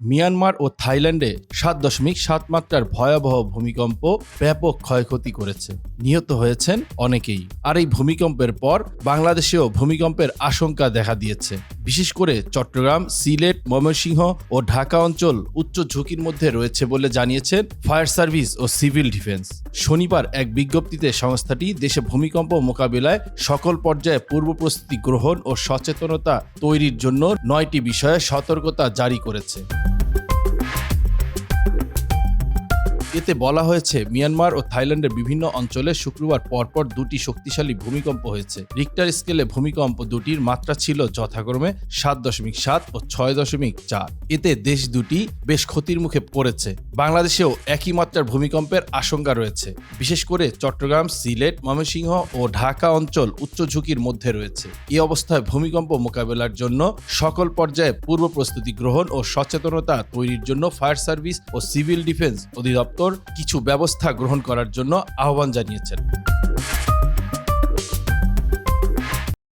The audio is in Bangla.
মিয়ানমার ও থাইল্যান্ডে সাত দশমিক সাত মাত্রার ভয়াবহ ভূমিকম্প ব্যাপক ক্ষয়ক্ষতি করেছে। নিহত হয়েছেন অনেকেই। আর এই ভূমিকম্পের পর বাংলাদেশেও ভূমিকম্পের আশঙ্কা দেখা দিয়েছে। বিশেষ করে চট্টগ্রাম, সিলেট, ময়মনসিংহ ও ঢাকা অঞ্চল উচ্চ ঝুঁকির মধ্যে রয়েছে বলে জানিয়েছেন ফায়ার সার্ভিস ও সিভিল ডিফেন্স। শনিবার এক বিজ্ঞপ্তিতে সংস্থাটি দেশে ভূমিকম্প মোকাবিলায় সকল পর্যায়ে পূর্ব প্রস্তুতি গ্রহণ ও সচেতনতা তৈরির জন্য নয়টি বিষয়ে সতর্কতা জারি করেছে। এতে বলা হয়েছে, মিয়ানমার ও থাইল্যান্ডের বিভিন্ন অঞ্চলে শুক্রবার পরপর দুটি শক্তিশালী ভূমিকম্প হয়েছে। রিক্টার স্কেলে ভূমিকম্প দুটির মাত্রা ছিল যথাক্রমে সাত দশমিক সাত ও ছয় দশমিক চার। এতে দেশ দুটি বেশ ক্ষতির মুখে পড়েছে। বাংলাদেশেও একই মাত্রার ভূমিকম্পের আশঙ্কা রয়েছে। বিশেষ করে চট্টগ্রাম, সিলেট, ময়মনসিংহ ও ঢাকা অঞ্চল উচ্চ ঝুঁকির মধ্যে রয়েছে। এই অবস্থায় ভূমিকম্প মোকাবেলার জন্য সকল পর্যায়ে পূর্ব প্রস্তুতি গ্রহণ ও সচেতনতা তৈরির জন্য ফায়ার সার্ভিস ও সিভিল ডিফেন্স অধিদপ্তর কিছু ব্যবস্থা গ্রহণ করার জন্য আহ্বান জানিয়েছেন।